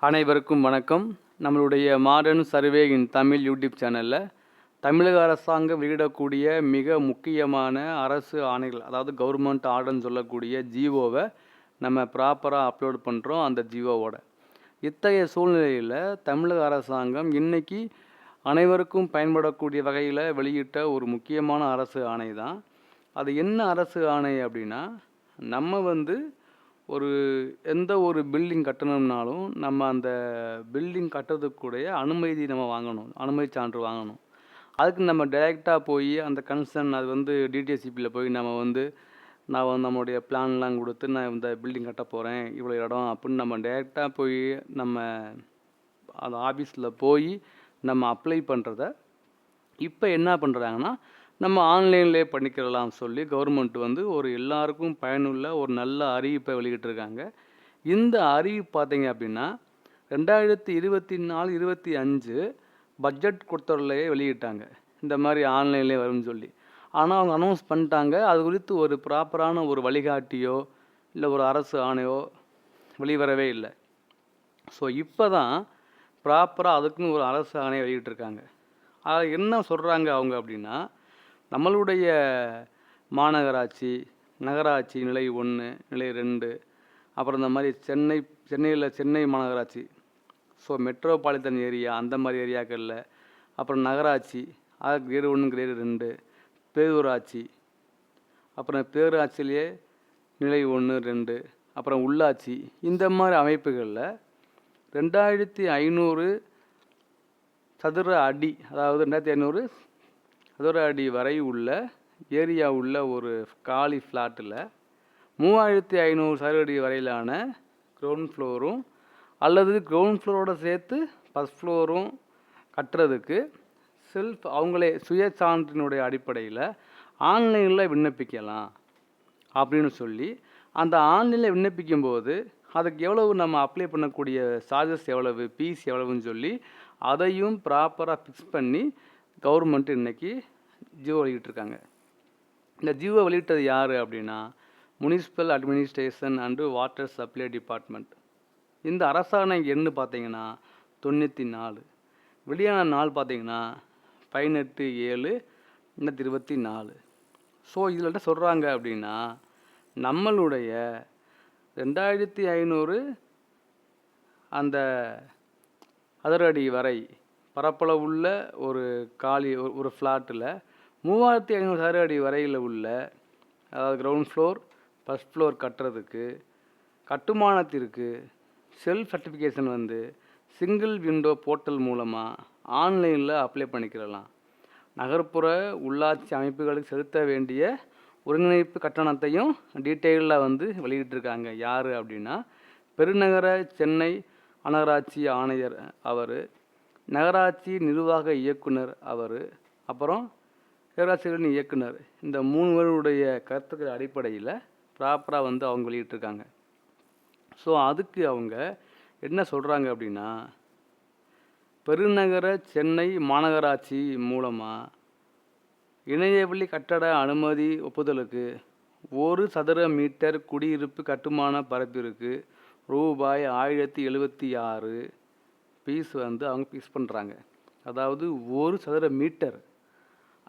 அனைவருக்கும் வணக்கம். நம்மளுடைய modern survey in Tamil YouTube சேனலில் தமிழக அரசாங்கம் வெளியிடக்கூடிய மிக முக்கியமான அரசு ஆணைகள் அதாவது கவர்மெண்ட் ஆர்டர்னு சொல்லக்கூடிய ஜிஓவை நம்ம ப்ராப்பராக அப்லோட் பண்ணுறோம் அந்த ஜிஓவோட இத்தகைய சூழ்நிலையில் தமிழக அரசாங்கம் இன்றைக்கி அனைவருக்கும் பயன்படக்கூடிய வகையில் வெளியிட்ட ஒரு முக்கியமான அரசு ஆணை தான் அது என்ன அரசு ஆணை அப்படின்னா நம்ம வந்து ஒரு எந்த ஒரு பில்டிங் கட்டணும்னாலும் நம்ம அந்த பில்டிங் கட்டுறதுக்குடைய அனுமதி நம்ம வாங்கணும். அனுமதி சான்று வாங்கணும். அதுக்கு நம்ம டைரெக்டாக போய் அந்த கன்சர்ன் அது வந்து டிடிஎஸ்சிபியில் போய் நம்ம வந்து நான் வந்து நம்மளுடைய பிளான்லாம் கொடுத்து நான் இந்த பில்டிங் கட்ட போகிறேன் இவ்வளோ இடம் அப்படின்னு நம்ம டைரெக்டாக போய் நம்ம அந்த ஆஃபீஸில் போய் நம்ம அப்ளை பண்ணுறத இப்போ என்ன பண்ணுறாங்கன்னா நம்ம ஆன்லைன்லேயே பண்ணிக்கிறலாம் சொல்லி கவர்மெண்ட் வந்து ஒரு எல்லாருக்கும் பயனுள்ள ஒரு நல்ல அறிவிப்பை வெளியிட்டிருக்காங்க. இந்த அறிவிப்பு பார்த்தீங்க அப்படின்னா ரெண்டாயிரத்தி இருபத்தி நாலு இருபத்தி அஞ்சு பட்ஜெட் கொடுத்தவர்களையே வெளியிட்டாங்க. இந்த மாதிரி ஆன்லைன்லேயே வரும்னு சொல்லி. ஆனால் அவங்க அனௌன்ஸ் பண்ணிட்டாங்க. அது குறித்து ஒரு ப்ராப்பரான ஒரு வழிகாட்டியோ இல்லை ஒரு அரசு ஆணையோ வெளிவரவே இல்லை. ஸோ இப்போ தான் ப்ராப்பராக அதுக்குன்னு ஒரு அரசு ஆணையை வெளியிட்டிருக்காங்க. அதில் என்ன சொல்கிறாங்க அவங்க அப்படின்னா நம்மளுடைய மாநகராட்சி நகராட்சி நிலை ஒன்று நிலை ரெண்டு அப்புறம் இந்த மாதிரி சென்னை சென்னையில் சென்னை மாநகராட்சி. ஸோ மெட்ரோபாலிட்டன் ஏரியா அந்த மாதிரி ஏரியாக்களில் அப்புறம் நகராட்சி அது கிரேடு ஒன்று கிரேடு ரெண்டு பேரூராட்சி. அப்புறம் பேரூராட்சியிலேயே நிலை ஒன்று ரெண்டு அப்புறம் உள்ளாட்சி. இந்த மாதிரி அமைப்புகளில் ரெண்டாயிரத்தி ஐநூறு சதுர அடி அதாவது ரெண்டாயிரத்தி ஐநூறு சதுர அடி வரை உள்ள ஏரியா உள்ள ஒரு காலி ஃப்ளாட்டில் மூவாயிரத்தி ஐநூறு சதுர அடி வரையிலான க்ரௌண்ட் ஃப்ளோரும் அல்லது கிரவுண்ட் ஃப்ளோரோட சேர்த்து ஃபஸ்ட் ஃப்ளோரும் கட்டுறதுக்கு செல்ஃப் அவங்களே சுய சான்றினுடைய அடிப்படையில் ஆன்லைனில் விண்ணப்பிக்கலாம் அப்படின்னு சொல்லி அந்த ஆன்லைனில் விண்ணப்பிக்கும்போது அதுக்கு எவ்வளவு நம்ம அப்ளை பண்ணக்கூடிய சார்ஜஸ் எவ்வளவு ஃபீஸ் எவ்வளவுன்னு சொல்லி அதையும் ப்ராப்பராக ஃபிக்ஸ் பண்ணி கவர்மெண்ட் இன்னைக்கு ஜியோ வெளியிட்டிருக்காங்க இந்த ஜியோ வெளியிட்டது யார் அப்படின்னா municipal administration and water supply department இந்த அரசாணை எண்ணு பார்த்தீங்கன்னா தொண்ணூற்றி நாலு வெளியான நாள் பார்த்தீங்கன்னா பதினெட்டு ஏழு ரெண்டாயிரத்தி இருபத்தி நாலு. ஸோ இதில் சொல்கிறாங்க அப்படின்னா நம்மளுடைய ரெண்டாயிரத்தி ஐநூறு அந்த அதரடி வரை பரப்பளவுள்ள ஒரு காலி ஒரு- ஒரு ஃப்ளாட்டில் மூவாயிரத்தி ஐநூறு சதுர அடி வரையில் உள்ள அதாவது கிரவுண்ட் ஃப்ளோர் ஃபஸ்ட் ஃப்ளோர் கட்டுறதுக்கு கட்டுமானத்திற்கு செல்ஃப் சர்டிஃபிகேஷன் வந்து சிங்கிள் விண்டோ போர்ட்டல் மூலமாக ஆன்லைனில் அப்ளை பண்ணிக்கிறலாம். நகர்ப்புற உள்ளாட்சி அமைப்புகளுக்கு செலுத்த வேண்டிய ஒருங்கிணைப்பு கட்டணத்தையும் டீட்டெயிலில் வந்து வெளியிட்டிருக்காங்க. யார் அப்படின்னா பெருநகர சென்னை அனகராட்சி ஆணையர் அவர் நகராட்சி நிர்வாக இயக்குனர் அவர் அப்புறம் பேராசிரியர்கள் இயக்குனர். இந்த மூணுவருடைய கருத்துக்கள் அடிப்படையில் ப்ராப்பராக வந்து அவங்க வெளியிட்டிருக்காங்க. ஸோ அதுக்கு அவங்க என்ன சொல்கிறாங்க அப்படின்னா பெருநகர சென்னை மாநகராட்சி மூலமாக இணையவெளி கட்டட அனுமதி ஒப்புதலுக்கு ஒரு சதுர மீட்டர் குடியிருப்பு கட்டுமான பரப்பிற்கு ரூபாய் ஆயிரத்தி எழுபத்தி ஆறு பீஸ் வந்து அவங்க பீஸ் பண்ணுறாங்க அதாவது ஒரு சதுர மீட்டர்.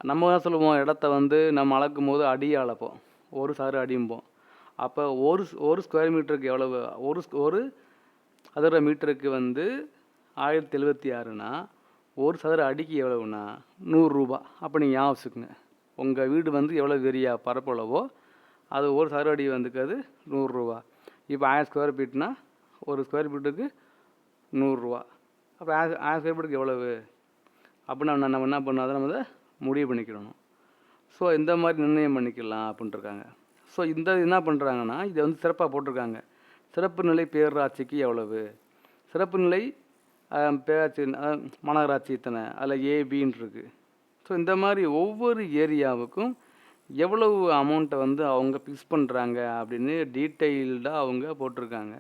நம்ம தான் சொல்லுவோம்? இடத்த வந்து நம்ம அளக்கும் போது அடியை அளப்போம். ஒரு சதுர அடியும்போம். அப்போ ஒரு ஒரு ஸ்கொயர் மீட்டருக்கு எவ்வளவு? ஒரு ஒரு சதுர மீட்டருக்கு வந்து ஆயிரத்தி எழுபத்தி ஆறுனா ஒரு சதுர அடிக்கு எவ்வளவுனா நூறுரூபா அப்போ நீங்கள் ஞாபகம் வச்சுக்கோங்க. உங்கள் வீடு வந்து எவ்வளோ ஏரியா பரப்பளவோ அது ஒரு சதுர அடி வந்துக்காது நூறுரூவா இப்போ ஆயிரம் ஸ்கொயர் ஃபீட்னா ஒரு ஸ்கொயர் ஃபீட்டுக்கு நூறுரூவா அப்போ ஆயிரம் ஆயிரம் ஸ்கொயர் ஃபீட்டுக்கு எவ்வளவு? அப்படின்னா நம்ம என்ன பண்ணோம் அதை நம்ம முடிவு பண்ணிக்கிடணும். ஸோ இந்த மாதிரி நிர்ணயம் பண்ணிக்கலாம் அப்படின்ட்டுருக்காங்க. ஸோ இந்த என்ன பண்ணுறாங்கன்னா இதை வந்து சிறப்பாக போட்டிருக்காங்க. சிறப்பு நிலை பேரூராட்சிக்கு எவ்வளவு? சிறப்பு நிலை பேராட்சி மாநகராட்சி இத்தனை அதில் ஏபின்னு இருக்குது ஸோ இந்த மாதிரி ஒவ்வொரு ஏரியாவுக்கும் எவ்வளவு அமௌண்ட்டை வந்து அவங்க ஃபிக்ஸ் பண்ணுறாங்க அப்படின்னு டீட்டெயில்டாக அவங்க போட்டிருக்காங்க.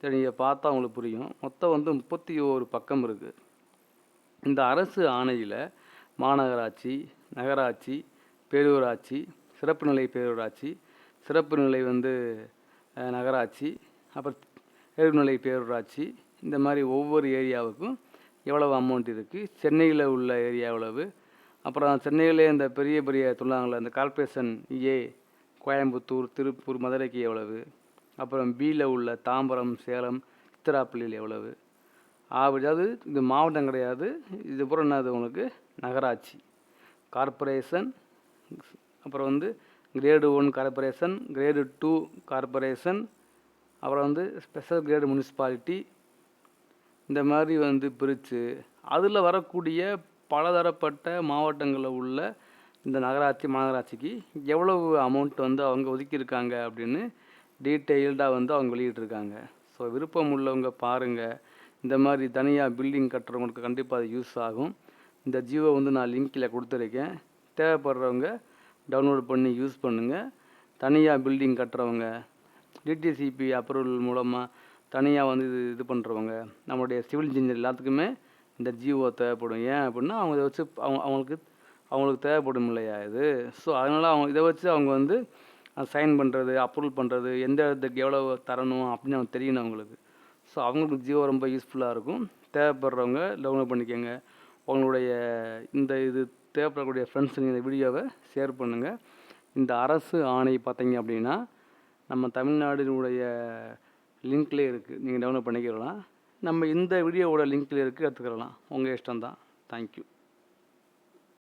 சரி நீங்கள் பார்த்தா அவங்களுக்கு புரியும். மொத்தம் வந்து முப்பத்தி ஓரு பக்கம் இருக்குது இந்த அரசு ஆணையில் மாநகராட்சி நகராட்சி பேரூராட்சி சிறப்பு நிலை பேரூராட்சி சிறப்பு நிலை வந்து நகராட்சி அப்புறம் தேர்வுநிலை பேரூராட்சி இந்த மாதிரி ஒவ்வொரு ஏரியாவுக்கும் எவ்வளவு அமௌண்ட் இருக்குது சென்னையில் உள்ள ஏரியா எவ்வளவு? அப்புறம் சென்னையிலே இந்த பெரிய பெரிய சொல்லாங்களே இந்த கார்பரேஷன் ஏ கோயம்புத்தூர் திருப்பூர் மதுரைக்கு எவ்வளவு? அப்புறம் பியில் உள்ள தாம்பரம் சேலம் சித்திராப்பள்ளியில் எவ்வளவு? அப்படி அதாவது இது மாவட்டம் கிடையாது. இது பூரா என்னது உங்களுக்கு? நகராட்சி. கார்ப்பரேஷன் அப்புறம் வந்து grade one corporation grade two corporation அப்புறம் வந்து ஸ்பெஷல் கிரேடு முனிசிபாலிட்டி இந்த மாதிரி வந்து பிரித்து அதில் வரக்கூடிய பலதரப்பட்ட மாவட்டங்களில் உள்ள இந்த நகராட்சி மாநகராட்சிக்கு எவ்வளவு அமௌண்ட் வந்து அவங்க ஒதுக்கியிருக்காங்க அப்படின்னு டீட்டெயில்டாக வந்து அவங்க வெளியிட்டிருக்காங்க. ஸோ விருப்பம் உள்ளவங்க பாருங்கள் இந்த மாதிரி தனியாக பில்டிங் கட்டுறவங்களுக்கு கண்டிப்பாக அது யூஸ் ஆகும். இந்த ஜியோ வந்து நான் லிங்கில் கொடுத்துருக்கேன். தேவைப்படுறவங்க டவுன்லோட் பண்ணி யூஸ் பண்ணுங்கள் தனியாக பில்டிங் கட்டுறவங்க டிடிசிபி அப்ரூவல் மூலமாக தனியாக வந்து இது இது பண்ணுறவங்க நம்மளுடைய சிவில் இன்ஜினியர் எல்லாத்துக்குமே இந்த ஜியோ தேவைப்படும். ஏன் அப்படின்னா அவங்க இதை வச்சு அவங்க அவங்களுக்கு அவங்களுக்கு தேவைப்படும் இல்லையா இது? ஸோ அதனால் அவங்க இதை வச்சு அவங்க வந்து சைன் பண்ணுறது அப்ரூவல் பண்ணுறது எந்த இடத்துக்கு எவ்வளோ தரணும் அப்படின்னு அவங்க தெரியணும் அவங்களுக்கு. ஸோ அவங்களுக்கு ஜியோ ரொம்ப யூஸ்ஃபுல்லாக இருக்கும். தேவைப்படுறவங்க டவுன்லோட் பண்ணிக்கோங்க. உங்களுடைய இந்த இது தேவைப்படக்கூடிய ஃப்ரெண்ட்ஸுங்க இந்த வீடியோவை ஷேர் பண்ணுங்கள் இந்த அரசு ஆணை பார்த்தீங்க அப்படின்னா நம்ம தமிழ்நாடினுடைய லிங்க்லேயே இருக்குது நீங்கள் டவுன்லோட் பண்ணிக்கிறலாம் நம்ம இந்த வீடியோவோட லிங்க்லேயே இருக்குது எடுத்துக்கிறலாம் உங்கள் இஷ்டம் தான் தேங்க்யூ